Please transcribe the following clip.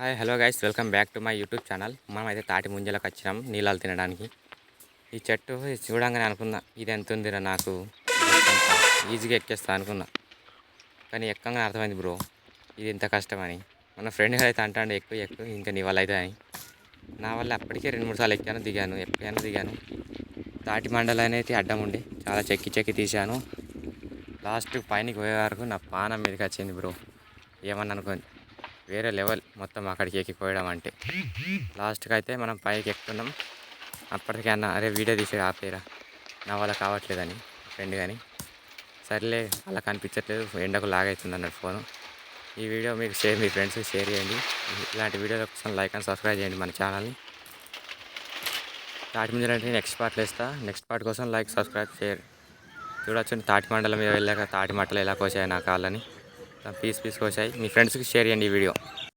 Hi hello guys welcome back to my YouTube channel మనం అయితే తాటి ముంజలకు వచ్చినాం నీళ్ళలు తినడానికి. ఈ చెట్టు చూడంగానే అనుకున్నా ఇది ఎంత ఉందిరా నాకు? ఈజీగా ఎక్కేస్తా అనుకున్నా. కానీ ఎక్కంగానే అర్థమైంది బ్రో ఇది ఎంత కష్టమని. మన ఫ్రెండ్ అయితే అంటాడు ఎక్కువ ఎక్కువ ఇంకా నీ వల్ల అయితే అని నా వల్ల అప్పటికే రెండు మూడు సార్లు ఎక్కాను దిగాను ఎక్కాను దిగాను. తాటి మండలం అనేది అడ్డం ఉండి చాలా చెక్కి చెక్కి తీశాను. లాస్ట్ పైనకి పోయే వరకు నా పానం మీదకి వచ్చింది బ్రో. ఏమన్నా అనుకోండి. వేరే లెవెల్ మొత్తం అక్కడికి ఎక్కిపోయడం అంటే. లాస్ట్కి అయితే మనం పైకి ఎక్కుతున్నాం. అప్పటికన్నా అరే వీడియో తీసి ఆపేరా. నా వల్ల కావట్లేదని ఫ్రెండ్ కానీ సర్లే అలా కనిపించట్లేదు. ఎండకు లాగైతుంది అన్నట్టు ఫోను. ఈ వీడియో మీకు షేర్ మీ ఫ్రెండ్స్ షేర్ చేయండి. ఇలాంటి వీడియోల కోసం లైక్ అండ్ సబ్స్క్రైబ్ చేయండి మన ఛానల్ని తాటి ముంజలు అంటే నెక్స్ట్ పార్ట్ వేస్తా. నెక్స్ట్ పార్ట్ కోసం లైక్ సబ్స్క్రైబ్ షేర్ చూడొచ్చు తాటి మండలం మీద వెళ్ళాక తాటి మట్టలు ఎలా కోసాయి నా కాళ్ళని. పీస్ పీస్ కోసాయి మీ ఫ్రెండ్స్కి షేర్ చేయండి ఈ వీడియో